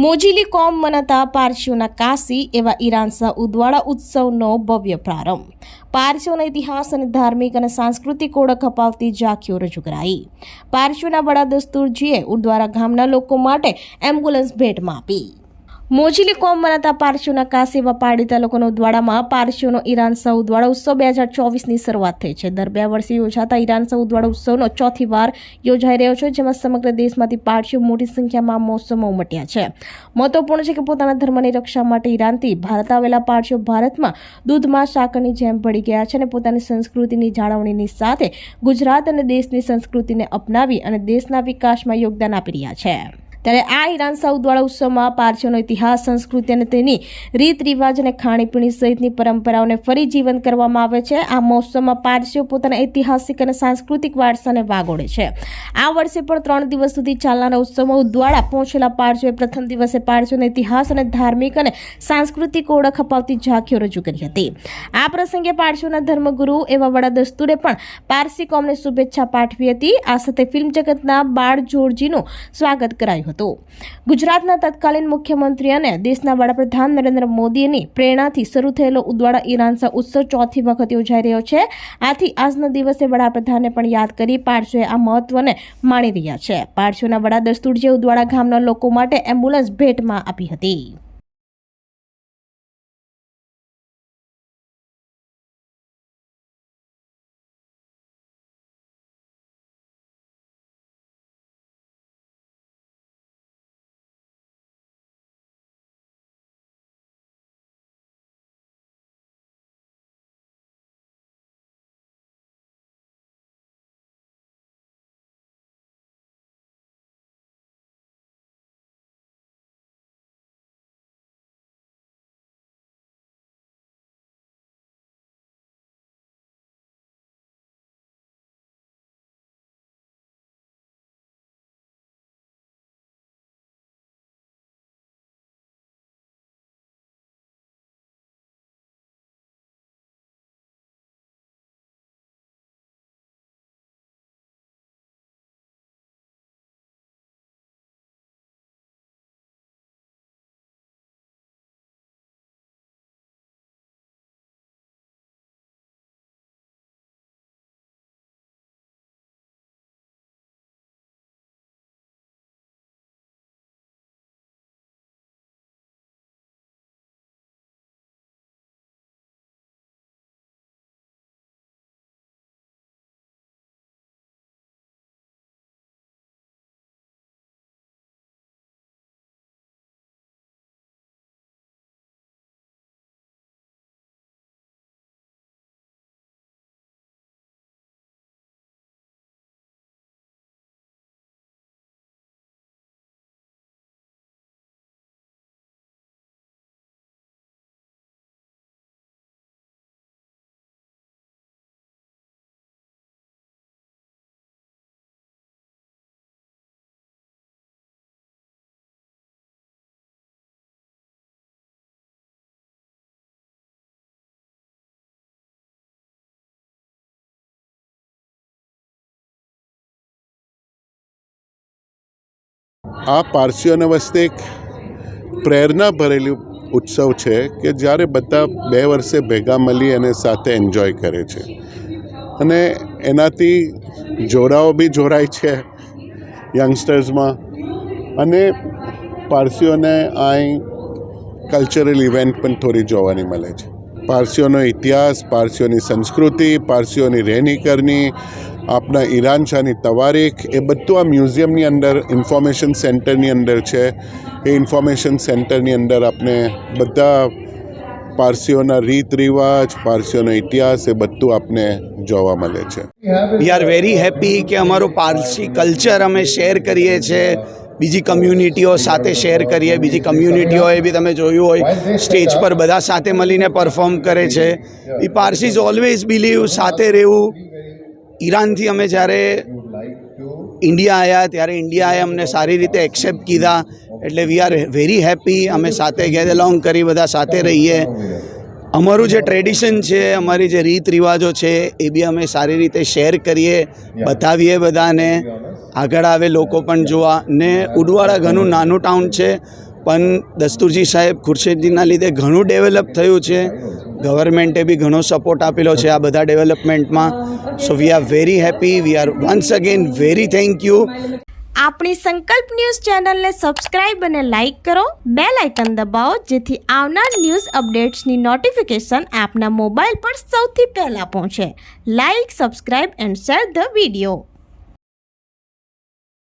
મોજીલી કોમ મનાતા પારસીઓના કાશી એવા ઈરાનસા ઉદવાડા ઉત્સવનો ભવ્ય પ્રારંભ. પારસીઓના ઇતિહાસ અને ધાર્મિક અને સાંસ્કૃતિક ઓળખ અપાવતી ઝાંખીઓ રજૂ કરાઈ. પારસીઓના વડા દસ્તુરજીએ ઉદવાડા ગામના લોકો માટે એમ્બ્યુલન્સ ભેટમાં આપી. મોજીલી કોમ મનાતા પારસીઓના કાશીવા પાડી તાલુકાના ઉદવાડામાં પારસીઓનો ઈરાન સૌ ઉદવાડા ઉત્સવ બે હજાર ચોવીસની શરૂઆત થઈ છે. દર બે વર્ષે યોજાતા ઈરાન સૌ ઉદવાડા ઉત્સવનો ચોથી વાર યોજાઈ રહ્યો છે, જેમાં સમગ્ર દેશમાંથી પારસીઓ મોટી સંખ્યામાં મહોત્સવમાં ઉમટ્યા છે. મહત્વપૂર્ણ છે કે પોતાના ધર્મની રક્ષા માટે ઈરાનથી ભારત આવેલા પારસીઓ ભારતમાં દૂધમાં સાકરની જેમ પડી ગયા છે અને પોતાની સંસ્કૃતિની જાળવણીની સાથે ગુજરાત અને દેશની સંસ્કૃતિને અપનાવી અને દેશના વિકાસમાં યોગદાન આપી રહ્યા છે. ત્યારે આ ઈરાન સાઉદવાળા ઉત્સવમાં પારસીઓનો ઇતિહાસ, સંસ્કૃતિ અને તેની રીત રિવાજ અને ખાણીપીણી સહિતની પરંપરાઓને ફરી જીવંત કરવામાં આવે છે. આ મહોત્સવમાં પારસીઓ પોતાના ઐતિહાસિક અને સાંસ્કૃતિક વારસાને વાગોળે છે. આ વર્ષે પણ ત્રણ દિવસ સુધી ચાલનારા ઉત્સવમાં ઉદવાડા પહોંચેલા પારસીઓએ પ્રથમ દિવસે પારસીઓનો ઇતિહાસ અને ધાર્મિક અને સાંસ્કૃતિક ઓળખ અપાવતી ઝાંખીઓ રજૂ કરી હતી. આ પ્રસંગે પારસીઓના ધર્મગુરુ એવા વડા દસ્તુરે પણ પારસી કોમને શુભેચ્છા પાઠવી હતી. આ સાથે ફિલ્મ જગતના બાળ જોરજીનું સ્વાગત કરાયું હતું. ગુજરાતના તત્કાલીન મુખ્યમંત્રી અને દેશના વડાપ્રધાન નરેન્દ્ર મોદીની પ્રેરણાથી શરૂ થયેલો ઉદવાડા ઈરાનસા ઉત્સવ ચોથી વખત યોજાઈ રહ્યો છે. આથી આજના દિવસે વડાપ્રધાને પણ યાદ કરી પારસીઓએ આ મહત્વને માણી રહ્યા છે. પારસીઓના વડા દસ્તુરજીએ ઉદવાડા ગામના લોકો માટે એમ્બ્યુલન્સ ભેટમાં આપી હતી. આ પારસીઓને વસ્તે એક પ્રેરણા ભરેલું ઉત્સવ છે કે જ્યારે બધા બે વર્ષે ભેગા મળી અને સાથે એન્જોય કરે છે. અને એનાથી જોડાઓ બી જોડાય છે યંગસ્ટર્સમાં અને પારસીઓને અહીં કલ્ચરલ ઇવેન્ટ પણ થોડી જોવાની મળે છે. પારસીઓનો ઇતિહાસ, પારસીઓની સંસ્કૃતિ, પારસીઓની રહેણી કરની આપણા ઈરાન શાહની તવારીખ એ બધું આ મ્યુઝિયમની અંદર ઇન્ફોર્મેશન સેન્ટરની અંદર છે. એ ઇન્ફોર્મેશન સેન્ટરની અંદર આપણે બધા પારસીઓના રીત રિવાજ પારસીઓનો ઇતિહાસ એ બધું આપને જોવા મળે છે. વી આર વેરી હેપી કે અમારું પારસી કલ્ચર અમે શેર કરીએ છીએ બીજી કમ્યુનિટીઓ સાથે શેર કરીએ. બીજી કમ્યુનિટીઓએ બી તમે જોયું હોય સ્ટેજ પર બધા સાથે મળીને પરફોર્મ કરે છે. વી પારસીઝ ઓલવેઝ બિલીવ સાથે રહેવું. ઈરાનથી અમે જ્યારે ઇન્ડિયા આવ્યા ત્યારે ઇન્ડિયાએ અમને સારી રીતે એક્સેપ્ટ કીધા. એટલે વી આર વેરી હેપી અમે સાથે ગેટ અલોંગ કરી, બધા સાથે રહીએ. અમારું જે ટ્રેડિશન છે, અમારી જે રીત રિવાજો છે, એ બી અમે સારી રીતે શેર કરીએ, બતાવીએ બધાને. આગળ આવે લોકો પણ જોવા. ને ઉડવાડા ઘણું નાનું ટાઉન છે, પણ દસ્તુરજી સાહેબ ખુરશેદજીના લીધે ઘણું ડેવલપ થયું છે. ગવર્મેન્ટે બી ઘણો સપોર્ટ આપેલો છે આ બધા ડેવલપમેન્ટમાં so we are very happy we are once again very thank you આપણી સંકલ્પ ન્યૂઝ ચેનલને સબસ્ક્રાઇબ અને લાઇક કરો. બે લાઇકન દબાવો, જેથી આવનાર ન્યૂઝ અપડેટ્સની નોટિફિકેશન આપના મોબાઈલ પર સૌથી પહેલાં પહોંચે. Like subscribe and share the video